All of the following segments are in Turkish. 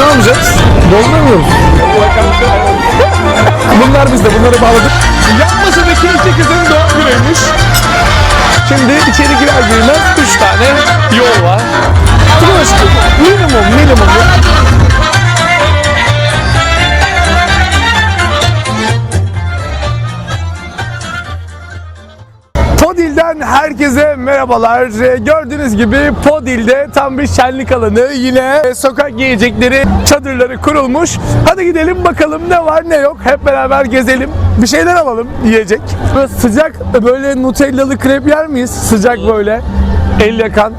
ne yapacağız? Doldurmuyoruz. Bunlar bizde. Bunları bağladık. Yanmasındaki iki kızın doğum günüymüş. Şimdi içeri girer girmez 3 tane yol var. Tıraş minimum minimum. Podil'den herkese merhabalar. Ee, Gördüğünüz gibi Podil'de tam bir şenlik alanı. Yine e, sokak yiyecekleri, çadırları kurulmuş. Hadi gidelim bakalım ne var ne yok. Hep beraber gezelim. Bir şeyler alalım yiyecek. Böyle sıcak böyle nutellalı krep yer miyiz? Sıcak böyle. El yakan.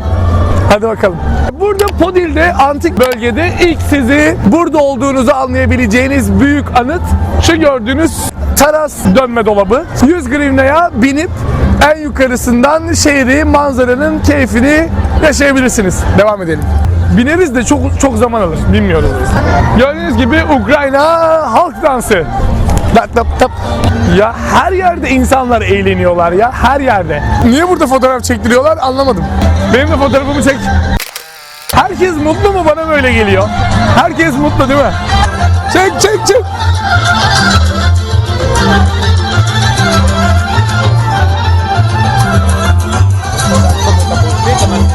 Hadi bakalım. Burada Podil'de antik bölgede ilk sizi burada olduğunuzu anlayabileceğiniz büyük anıt şu gördüğünüz taras dönme dolabı. 100 grivnaya binip en yukarısından şehri, manzaranın keyfini yaşayabilirsiniz. Devam edelim. Bineriz de çok çok zaman alır. Bilmiyoruz. Gördüğünüz gibi Ukrayna halk dansı. Tap tap tap. Ya her yerde insanlar eğleniyorlar ya her yerde. Niye burada fotoğraf çektiriyorlar anlamadım. Benim de fotoğrafımı çek. Herkes mutlu mu bana böyle geliyor. Herkes mutlu değil mi? Çek çek çek. Wait a.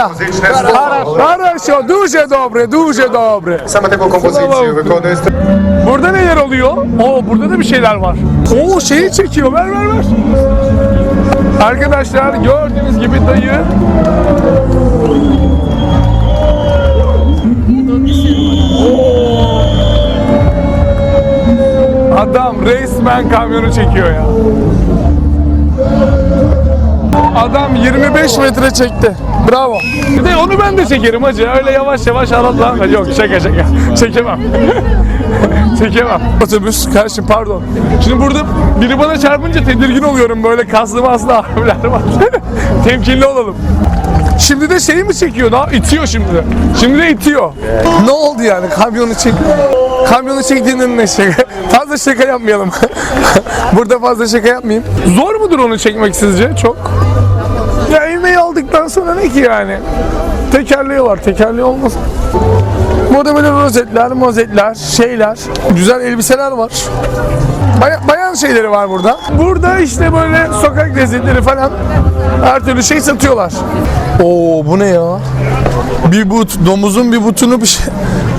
Как дела? Хорошо, дуже добре, дуже добре. Саме таку композицію виконує Burada neler oluyor? Oo burada da bir şeyler var. Oo şeyi çekiyor. Ver ver ver. Arkadaşlar gördüğünüz gibi dayı Oo. Adam resmen kamyonu çekiyor ya. Adam 25 metre çekti. Bravo. Bir de onu ben de çekerim hacı. Öyle yavaş yavaş aradan. Yok şaka şaka. Çekemem. Çekemem. Otobüs karşı pardon. Şimdi burada biri bana çarpınca tedirgin oluyorum. Böyle kaslı maslı abiler var. Temkinli olalım. Şimdi de şeyi mi çekiyor? Daha itiyor şimdi de. Şimdi de itiyor. Ne oldu yani? Kamyonu çek. Kamyonu çektiğinin ne şaka? Fazla şaka yapmayalım. Burada fazla şaka yapmayayım. Zor mudur onu çekmek sizce? Çok. Ne ki yani? Tekerleği var, tekerleği olmaz. Burada böyle rozetler, mozetler, şeyler, güzel elbiseler var. Baya- bayan şeyleri var burada. Burada işte böyle sokak lezzetleri falan her türlü şey satıyorlar. Oo bu ne ya? Bir but, domuzun bir butunu bir şey.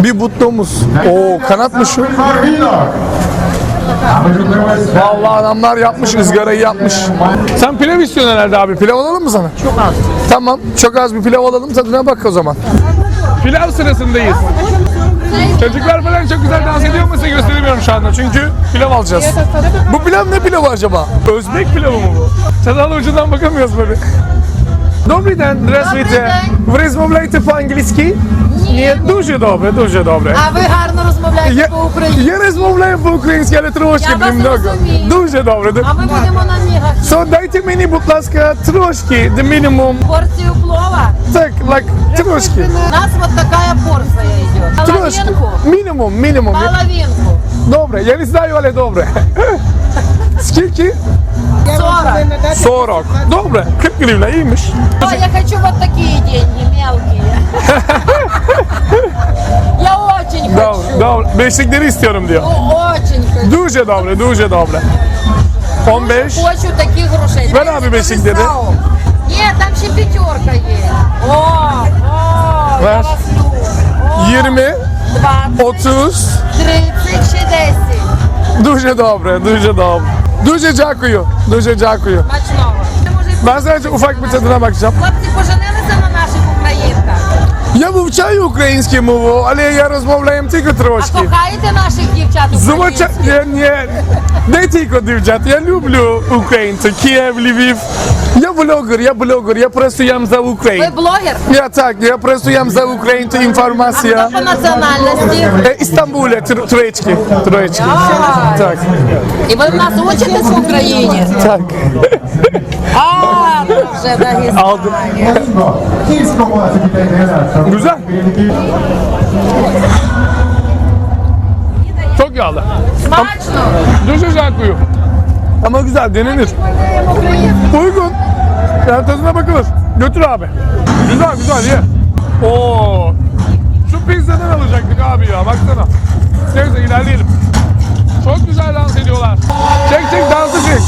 Bir but domuz. Oo kanat mı şu? Vallahi adamlar yapmış, ızgarayı yapmış. Sen pilav istiyorsun herhalde abi. Pilav alalım mı sana? Çok az. Tamam, çok az bir pilav alalım. Tadına bak o zaman. Pilav sırasındayız. Çocuklar falan çok güzel dans ediyor mu size gösteremiyorum şu anda. Çünkü pilav alacağız. Bu pilav ne pilavı acaba? Özbek pilavı mı bu? Çatal ucundan bakamıyoruz böyle. Добрий день, здравствуйте. Ви розмовляєте по-англійськи? Ні, дуже добре, дуже добре. А ви гарно розмовляєте Я, по-українськи. я розмовляю по-українськи, але трошки Я вас немного. розумію. Дуже добре. А ми будемо на мігах. So, дайте мені, будь ласка, трошки, the minimum. Порцію плова. Так, like, трошки. У нас вот такая порция идет. Трошки. Половинку. Мінімум, мінімум. Половинку. Добре, я не знаю, але добре. Скільки? 40. 40. Добре, 40 гривень, iyiymiş. О, я хочу вот такие деньги, мелкие. Я очень Добре, хочу. добре. Beşlikleri istiyorum diyor. Ну, очень хочу. Дуже добре, дуже добре. 15. Хочу таких грошей. Ver Дай abi мне beşikleri. сау. Нет, там ще пятерка есть. О, о, Ver. я вас люблю. 20, 20, 30. 30 ще 10. Дуже добре, дуже добре. Дуже дякую, дуже дякую. Смачного. Це може Ben sadece ufak bir tadına bakacağım. Хлопці поженилися вивчаю українську мову, але я розмовляю тільки трошки. А кохаєте наших дівчат Звичайно, ні, ні. Не тільки дівчат, я люблю українців, Київ, Львів. Я блогер, я блогер, я просто ям за Ви блогер? Я так, я просто ям за Україну А інформація. хто по національності? Е, Істамбуля, тр- троєчки, троєчки. Так, І ви в нас учитесь в Україні? так. Aldım. Güzel. Çok yağlı. Smačno. Düşüş kuyu. Ama güzel denenir. Uygun. Yani tadına bakılır. Götür abi. Güzel güzel ye. Oo. Şu pizzadan alacaktık abi ya baksana. Neyse ilerleyelim. Çok güzel dans ediyorlar. Çek çek dansı çek.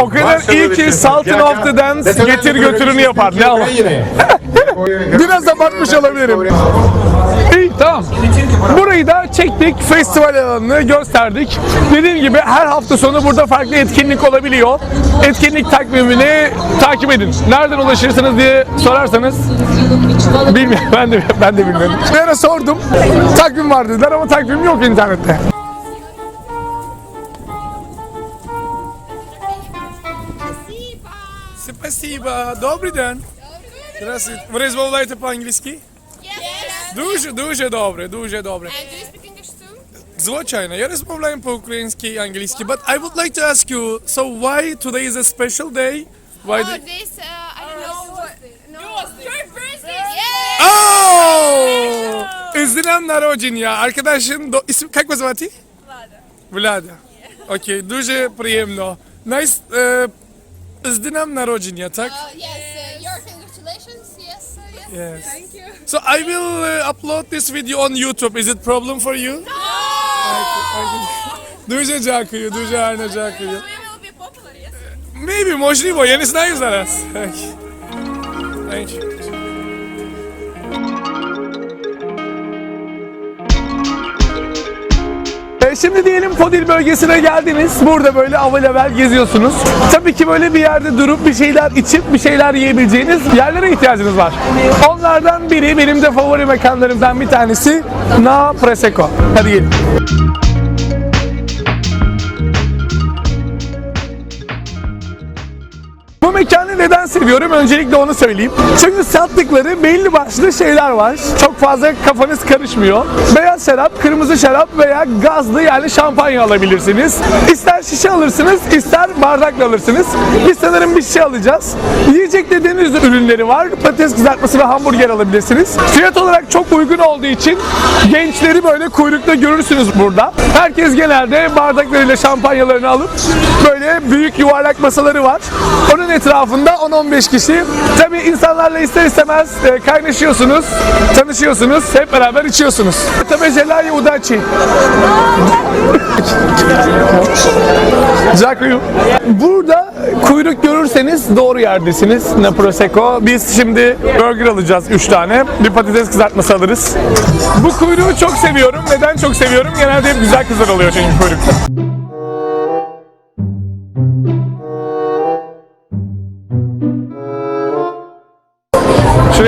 O kadar iyi ki Sultan of the Dance getir götürünü yapar. Ne ama. Biraz abartmış olabilirim. İyi tamam. Burayı da çektik. Festival alanını gösterdik. Dediğim gibi her hafta sonu burada farklı etkinlik olabiliyor. Etkinlik takvimini takip edin. Nereden ulaşırsınız diye sorarsanız bilmiyorum. Ben de ben de bilmiyorum. Bir ara sordum. Takvim var dediler ama takvim yok internette. Спасибо. Добрий день. Здравствуйте. Ви розмовляєте по-англійськи? Дуже, дуже добре, дуже добре. And do you speak English too? Звичайно, я розмовляю по-українськи і англійськи. But I would like to ask you, so why today is a special day? Why Oh, the... this, uh, I don't know. No, your birthday! Yeah! Oh! З днем народження. Arkadaşın do... isim как вас звати? Влада. Влада. Окей, дуже приємно. Nice, е, з днем народження, так? Uh, yes, uh, your congratulations. Yes, uh, yes. Yes. Thank you. So I will uh, upload this video on YouTube. Is it problem for you? Дуже дякую, дуже гарно дякую. We will be popular, yes? Maybe, можливо, я не знаю зараз. Так. Thank you. Şimdi diyelim Podil bölgesine geldiniz. Burada böyle avalevel geziyorsunuz. Tabii ki böyle bir yerde durup bir şeyler içip bir şeyler yiyebileceğiniz yerlere ihtiyacınız var. Onlardan biri benim de favori mekanlarımdan bir tanesi Na Prosecco. Hadi gelin. Bu mekanı neden seviyorum? Öncelikle onu söyleyeyim. Çünkü sattıkları belli başlı şeyler var. Çok fazla kafanız karışmıyor. Beyaz şarap, kırmızı şarap veya gazlı yani şampanya alabilirsiniz. İster şişe alırsınız, ister bardakla alırsınız. Biz sanırım bir şişe alacağız. Yiyecek de deniz ürünleri var. Patates kızartması ve hamburger alabilirsiniz. Fiyat olarak çok uygun olduğu için gençleri böyle kuyrukta görürsünüz burada. Herkes genelde bardaklarıyla şampanyalarını alıp böyle büyük yuvarlak masaları var. Onun etrafında 10-15 kişi. Tabii insanlarla ister istemez e, kaynaşıyorsunuz, tanışıyorsunuz, hep beraber içiyorsunuz. Tabii Jelayi Udaci. Güzel kuyruk. Burada kuyruk görürseniz doğru yerdesiniz. Ne Prosecco. Biz şimdi burger alacağız 3 tane. Bir patates kızartması alırız. Bu kuyruğu çok seviyorum. Neden çok seviyorum? Genelde hep güzel kızlar oluyor çünkü kuyrukta.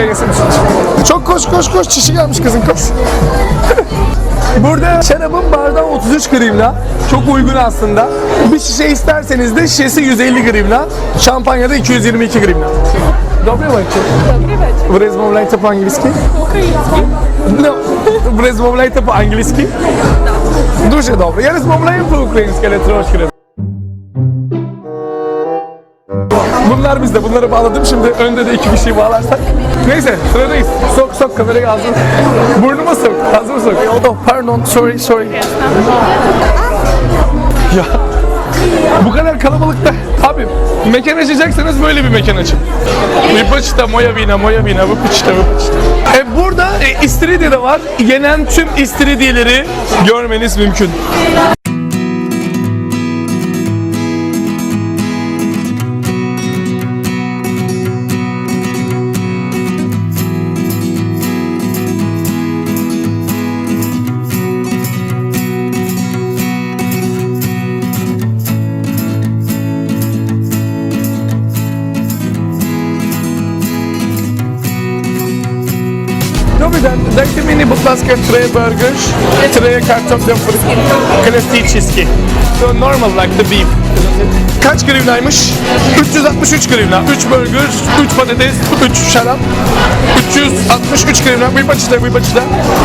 gelsin. Çok koş koş koş çişi gelmiş kızın koş. Burada şarabın bardağı 33 gramla. Çok uygun aslında. Bir şişe isterseniz de şişesi 150 gramla. Şampanya da 222 gramla. Dobry wieczór. Dobry wieczór. Wrezmowlajte po angielski? Ukraiński. No, wrezmowlajte po angielski? Duże dobre. Ja rozmawiam po ukraińsku, ale troszkę. Bunlar bizde. Bunları bağladım. Şimdi önde de iki kişiyi bağlarsak. Neyse sıradayız. Sok sok kamerayı ağzına. Burnuma sok. Ağzıma sok. Oh pardon. Sorry sorry. Ya bu kadar kalabalıkta. Abi mekan açacaksanız böyle bir mekan açın. Vypıçta, moja vina, moja vina, vypıçta, vypıçta. E, burada e, istiridye de var. Yenen tüm istiridyeleri görmeniz mümkün. Hani Quindi Butlanska Tray burger, Tray kartofla fırın, klasiği cheesecake. So normal like the beef. Kaç grivnaymış? 363 grivna. 3 burger, 3 patates, 3 şarap. 363 grivna. Bir paçıda, bir paçıda.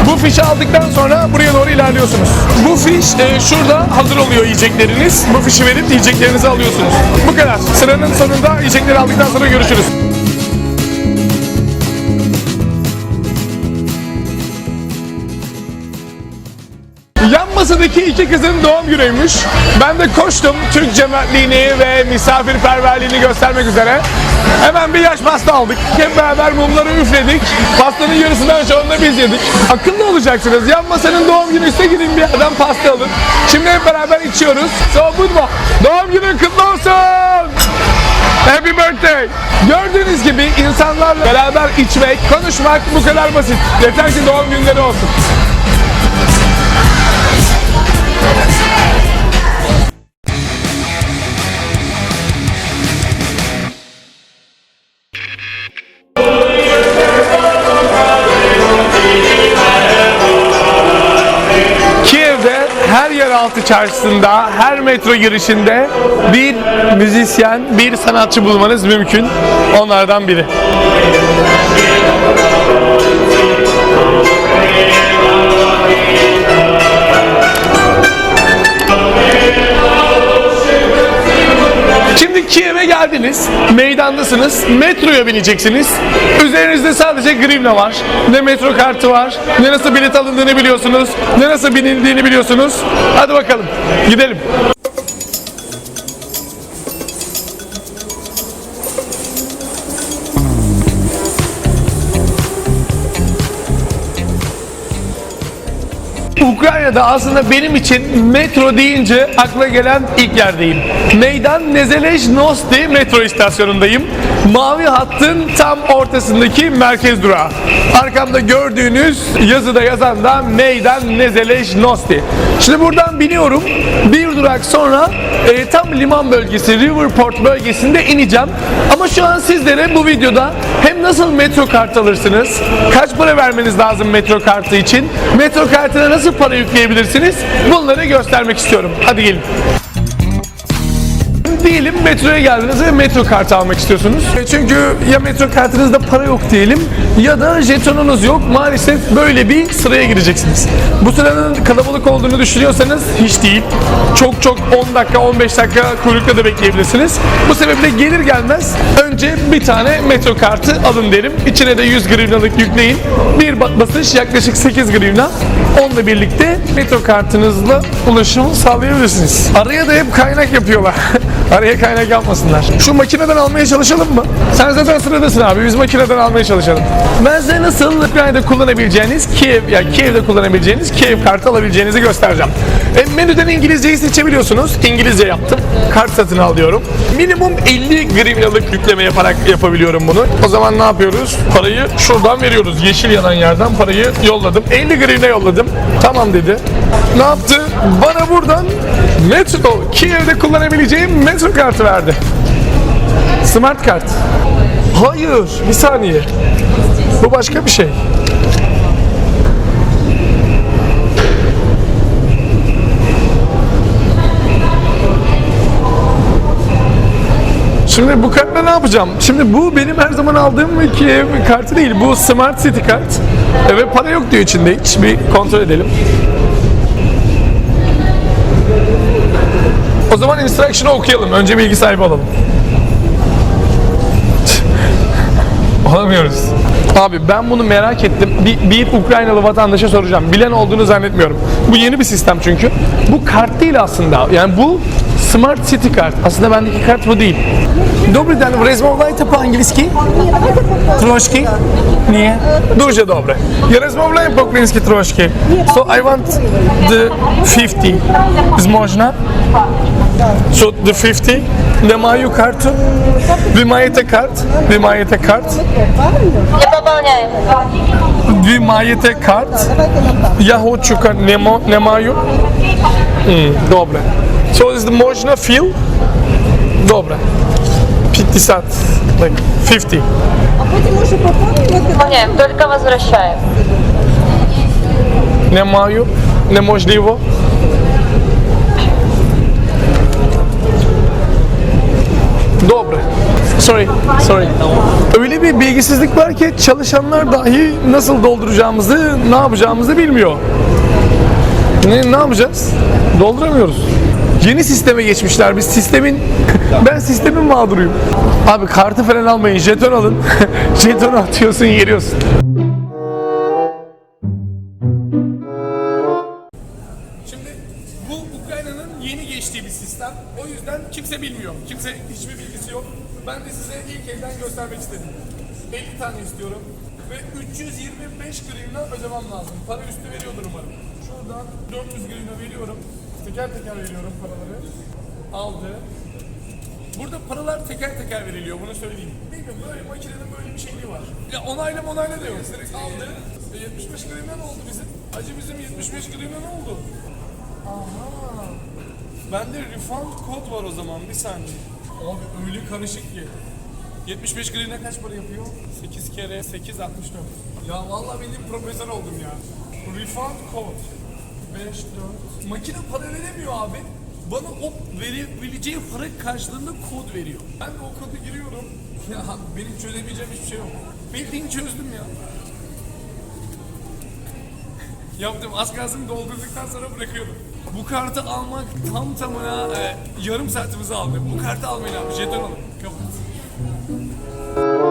Bu fişi aldıktan sonra buraya doğru ilerliyorsunuz. Bu fiş e, şurada hazır oluyor yiyecekleriniz. Bu fişi verip yiyeceklerinizi alıyorsunuz. Bu kadar. Sıranın sonunda yiyecekleri aldıktan sonra görüşürüz. Masadaki iki kızın doğum günüymüş. Ben de koştum Türk cömertliğini ve misafirperverliğini göstermek üzere. Hemen bir yaş pasta aldık. Hep beraber mumları üfledik. Pastanın yarısından çoğunu da biz yedik. Akıllı olacaksınız. Yan masanın doğum günü ise gidin bir yerden pasta alın. Şimdi hep beraber içiyoruz. So mutlu. Doğum günün kutlu olsun. Happy birthday. Gördüğünüz gibi insanlarla beraber içmek, konuşmak bu kadar basit. Yeter ki doğum günleri olsun. Yeraltı çarşısında, her metro girişinde bir müzisyen, bir sanatçı bulmanız mümkün. Onlardan biri. Şimdi Kiev'e geldiniz, meydandasınız, metroya bineceksiniz. Üzerinizde sadece grivna var. Ne metro kartı var, ne nasıl bilet alındığını biliyorsunuz, ne nasıl binildiğini biliyorsunuz. Hadi bakalım, gidelim. Ukrayna'da aslında benim için metro deyince akla gelen ilk yerdeyim. Meydan Nezelezhnosti metro istasyonundayım. Mavi hattın tam ortasındaki merkez durağı. Arkamda gördüğünüz yazıda yazan da Meydan Nezelezhnosti. Şimdi buradan biniyorum. Bir durak sonra e, tam liman bölgesi, Riverport bölgesinde ineceğim. Ama şu an sizlere bu videoda hem nasıl metro kart alırsınız, kaç para vermeniz lazım metro kartı için, metro kartına nasıl para yükleyebilirsiniz bunları göstermek istiyorum. Hadi gelin. Diyelim metroya geldiniz ve metro kartı almak istiyorsunuz. E, Çünkü ya metro kartınızda para yok diyelim ya da jetonunuz yok. Maalesef böyle bir sıraya gireceksiniz. Bu sıranın kalabalık olduğunu düşünüyorsanız hiç değil. Çok çok 10 dakika 15 dakika kuyrukta da bekleyebilirsiniz. Bu sebeple gelir gelmez önce bir tane metro kartı alın derim. İçine de 100 grivnalık yükleyin. Bir ba- basış yaklaşık 8 grivna. Onunla birlikte metro kartınızla ulaşım sağlayabilirsiniz. Araya da hep kaynak yapıyorlar. Araya kaynak yapmasınlar. Şu makineden almaya çalışalım mı? Sen zaten sıradasın abi. Biz makineden almaya çalışalım. Ben size nasıl Ukrayna'da kullanabileceğiniz Kiev ya Kiev'de kullanabileceğiniz Kiev kartı alabileceğinizi göstereceğim. E, menüden İngilizceyi seçebiliyorsunuz. İngilizce yaptım. Kart satın alıyorum. Minimum 50 grivnalık yükleme yaparak yapabiliyorum bunu. O zaman ne yapıyoruz? Parayı şuradan veriyoruz. Yeşil yanan yerden parayı yolladım. 50 grivna yolladım. Tamam dedi. Ne yaptı? Bana buradan metro, Kiev'de kullanabileceğim metro kartı verdi. Smart kart. Hayır, bir saniye. Bu başka bir şey. Şimdi bu kartla ne yapacağım? Şimdi bu benim her zaman aldığım Kiev kartı değil. Bu Smart City kart. Ve para yok diyor içinde. Hiç bir kontrol edelim. O zaman instruction'ı okuyalım. Önce bilgi sahibi olalım. Olamıyoruz. Abi ben bunu merak ettim. Bir, bir Ukraynalı vatandaşa soracağım. Bilen olduğunu zannetmiyorum. Bu yeni bir sistem çünkü. Bu kart değil aslında. Yani bu Smart City kart. Aslında bendeki kart bu değil. Dobry den, rozmawiajcie po angielsku? Troszkę? Nie. Дуже добре. Я розмовляю по-українськи трошки. So I want the 50. Зможна? The 50. Немає карту. Ви маєте карт? Ви маєте карт? Не пополняю. Ви маєте карт? Я хочу карт. Не маю. Добре. So, можна філ? Добре. 50. Like 50. А потім може поповнювати? Ні, тільки возвращаємо. Не маю. Неможливо. Dobre. Sorry, sorry. Öyle bir bilgisizlik var ki çalışanlar dahi nasıl dolduracağımızı, ne yapacağımızı bilmiyor. Ne, ne yapacağız? Dolduramıyoruz. Yeni sisteme geçmişler. Biz sistemin ben sistemin mağduruyum. Abi kartı falan almayın, jeton alın. Jetonu atıyorsun, geliyorsun. Geçtiği bir sistem. O yüzden kimse bilmiyor. Kimse hiçbir bilgisi yok. Ben de size ilk elden göstermek istedim. 50 tane istiyorum ve 325 grivna ödemem lazım. Para üstü veriyordur umarım. Şuradan 400 grivna veriyorum. Teker teker veriyorum paraları. Aldı. Burada paralar teker teker veriliyor bunu söyleyeyim. Bilmiyorum böyle makinenin böyle bir şeyliği var. Ya onayla onayla da yok. Aldı. E, 75 grivna ne oldu bizim? Acı bizim 75 grivna ne oldu? Bende refund kod var o zaman bir saniye. Abi öyle karışık ki. 75 grivna kaç para yapıyor? 8 kere 8 64. Ya vallahi bildiğin profesör oldum ya. Refund kod. 5 4. Makine para veremiyor abi. Bana o verebileceği para karşılığında kod veriyor. Ben de o kodu giriyorum. Ya benim çözemeyeceğim hiçbir şey yok. Bildiğin çözdüm ya. Yaptım az kalsın doldurduktan sonra bırakıyordum. Bu kartı almak tam tamına e, yarım saatimizi aldı. Bu kartı almayın abi jeton alın. Kapat.